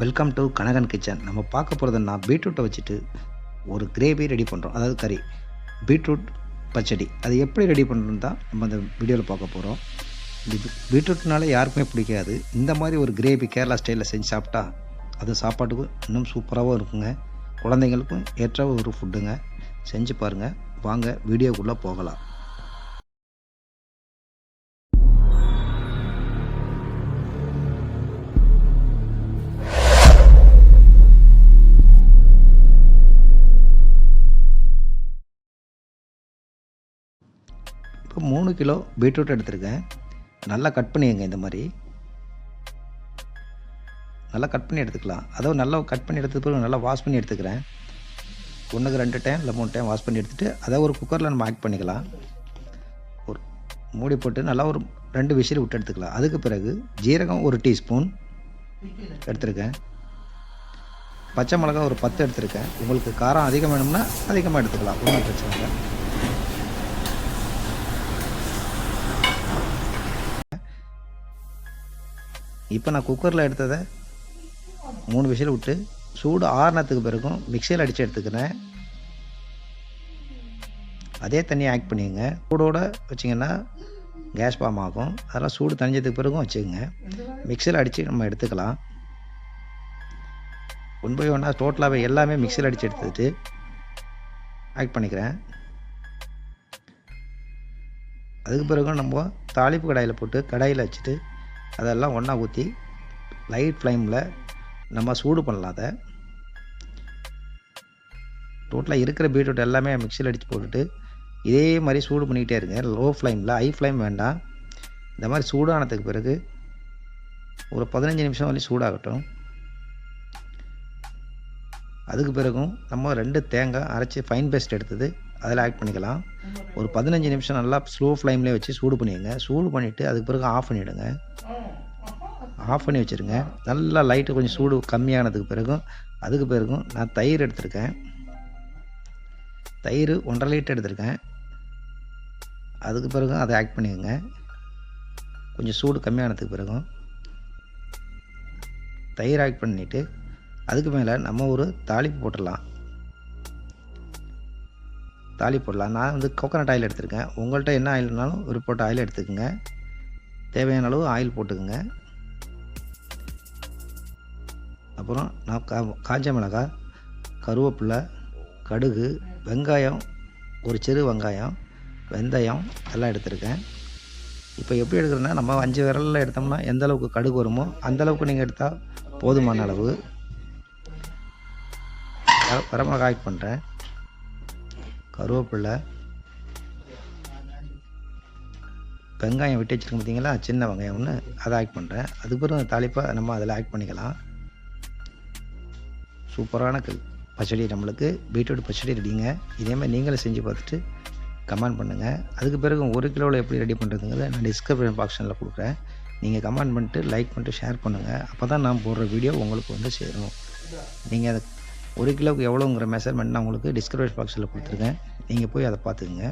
Welcome to Kanagan kitchen நம்ம பார்க்க போகிறதுன்னா பீட்ரூட்டை வச்சுட்டு ஒரு கிரேவி ரெடி பண்ணுறோம் அதாவது கறி பீட்ரூட் பச்சடி. அது எப்படி ரெடி பண்ணுறோன்னு தான் நம்ம அந்த வீடியோவில் பார்க்க போகிறோம் இது பீட்ரூட்னால யாருக்குமே பிடிக்காது. இந்த மாதிரி ஒரு கிரேவி கேரளா ஸ்டைலில் செஞ்சு சாப்பிட்டா அது சாப்பாட்டுக்கு இன்னும் சூப்பராகவும் இருக்குங்க. குழந்தைங்களுக்கும் ஏற்ற ஒரு ஃபுட்டுங்க செஞ்சு பாருங்கள் வாங்க வீடியோக்குள்ளே போகலாம். மூணு கிலோ பீட்ரூட் எடுத்திருக்கேன். நல்லா கட் பண்ணிடுங்க இந்த மாதிரி. நல்லா கட் பண்ணி எடுத்துக்கலாம். அதாவது நல்லா கட் பண்ணி எடுத்தது பிறகு நல்லா வாஷ் பண்ணி எடுத்துக்கிறேன். ஒன்றுக்கு ரெண்டு டைம் இல்லை மூணு டைம் வாஷ் பண்ணி எடுத்துகிட்டு அதை ஒரு குக்கரில் நம்ம ஆட் பண்ணிக்கலாம். ஒரு மூடி போட்டு நல்லா ஒரு ரெண்டு விசில் விட்டு எடுத்துக்கலாம். அதுக்கு பிறகு ஜீரகம் ஒரு டீஸ்பூன் எடுத்திருக்கேன். பச்சை மிளகா ஒரு பத்து எடுத்திருக்கேன். உங்களுக்கு காரம் அதிகம் வேணும்னா அதிகமாக எடுத்துக்கலாம். ஒன்றும் பிரச்சனை இல்லை. இப்போ நான் குக்கரில் எடுத்ததை மூணு விசில் விட்டு சூடு ஆறுனத்துக்கு பிறகும் மிக்சியில் அடித்து எடுத்துக்கிறேன். அதே தண்ணியை ஆக்ட் பண்ணிக்கங்க சூடோட வச்சிங்கன்னா கேஸ் பாம் ஆகும். அதெல்லாம் சூடு தணிஞ்சதுக்கு பிறகும் வச்சுக்கோங்க. மிக்சியில் அடித்து நம்ம எடுத்துக்கலாம். ஒன் பை ஒன்னாக டோட்டலாகவே எல்லாமே மிக்சியில் அடித்து எடுத்துட்டு ஆக்ட் பண்ணிக்கிறேன். அதுக்கு பிறகு நம்ம தாளிப்பு கடாயில் போட்டு கடாயில் வச்சுட்டு அதெல்லாம் ஒன்றா ஊற்றி லைட் ஃப்ளேமில் நம்ம சூடு பண்ணலாம் அதை. டோட்டலாக இருக்கிற பீட்ரூட் எல்லாமே மிக்சியில் அடித்து போட்டுட்டு இதே மாதிரி சூடு பண்ணிக்கிட்டே இருங்க. லோ ஃப்ளேமில் ஹை ஃப்ளேம் வேண்டாம். இந்த மாதிரி சூடானதுக்கு பிறகு ஒரு பதினஞ்சு நிமிஷம் வரையும் சூடாகட்டும். அதுக்கு பிறகும் நம்ம ரெண்டு தேங்காய் அரைச்சி ஃபைன் பேஸ்ட் எடுத்தது அதில் ஆட் பண்ணிக்கலாம். ஒரு பதினஞ்சு நிமிஷம் நல்லா ஸ்லோ ஃப்ளேம்லேயே வச்சு சூடு பண்ணிடுங்க. சூடு பண்ணிவிட்டு அதுக்கு பிறகு ஆஃப் பண்ணிவிடுங்க ஆஃப் பண்ணி வச்சுருங்க. நல்லா லைட்டு கொஞ்சம் சூடு கம்மியானதுக்கு பிறகும் அதுக்கு பிறகும் நான் தயிர் எடுத்திருக்கேன். தயிர் ஒன்றரை லிட்டர் எடுத்திருக்கேன். அதுக்கு பிறகும் அதை ஆக்ட் பண்ணிக்கோங்க. கொஞ்சம் சூடு கம்மியானதுக்கு பிறகும். தயிர் ஆக்ட் பண்ணிவிட்டு அதுக்கு மேலே நம்ம ஒரு தாளிப்பு போட்டுடலாம். தாலி போடலாம் நான் வந்து கோகோனட் ஆயில் எடுத்திருக்கேன். உங்கள்கிட்ட என்ன ஆயில்னாலும் ஒரு போட்ட ஆயில் எடுத்துக்கோங்க. தேவையான அளவு ஆயில் போட்டுக்கோங்க. அப்புறம் நான் கா காஞ்ச மிளகாய் கருவேப்பிலை கடுகு வெங்காயம் ஒரு சிறு வெங்காயம் வெந்தயம் எல்லாம் எடுத்திருக்கேன். இப்போ எப்படி எடுக்கிறேன்னா நம்ம அஞ்சு விரலில் எடுத்தோம்னா எந்த அளவுக்கு கடுகு வருமோ அந்தளவுக்கு நீங்கள் எடுத்தால் போதுமான அளவு. வரமிளகாய் ஆட் பண்ணுறேன் கருவேப்பிலை வெங்காயம் விட்டு வச்சுருக்கோம் பார்த்தீங்களா சின்ன வெங்காயம் ஒன்று அதை ஆட் பண்ணுறேன் அதுக்கப்புறம் தாளிப்பாக நம்ம அதில் ஆட் பண்ணிக்கலாம். சூப்பரான பச்சடி நம்மளுக்கு பீட்ரூட் பச்சடி ரெடிங்க. இதேமாதிரி நீங்களும் செஞ்சு பார்த்துட்டு கமெண்ட் பண்ணுங்கள் அதுக்கு பிறகு ஒரு கிலோவில் எப்படி ரெடி பண்ணுறதுங்கிறத நான் டிஸ்கிரிப்ஷன் பாக்ஷனில் கொடுக்குறேன். நீங்கள் கமெண்ட் பண்ணிட்டு லைக் பண்ணிட்டு ஷேர் பண்ணுங்கள் அப்போ தான் நான் போடுற வீடியோ உங்களுக்கு வந்து சேரும். நீங்கள் அதை ஒரு கிலோவுக்கு எவ்வளோங்கிற மெஷர்மெண்ட் நான் உங்களுக்கு டிஸ்கிரிப்ஷன் பாக்ஸில் கொடுத்துருக்கேன். நீங்கள் போய் அதை பார்த்துக்குங்க.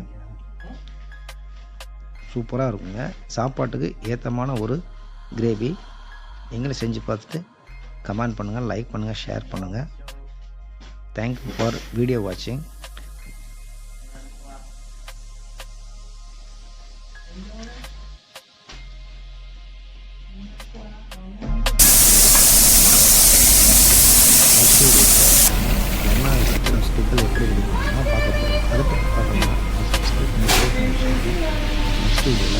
சூப்பராக இருக்குங்க. சாப்பாட்டுக்கு ஏற்றமான ஒரு கிரேவி நீங்களும் செஞ்சு பார்த்துட்டு கமெண்ட் பண்ணுங்கள் லைக் பண்ணுங்கள் ஷேர் பண்ணுங்கள் தேங்க்யூ ஃபார் வீடியோ வாட்சிங் ஸ்கிரிப்டில் எப்படி எழுதி பார்க்க போகிறோம் அதை பார்க்கலாம் நெக்ஸ்ட் இதில்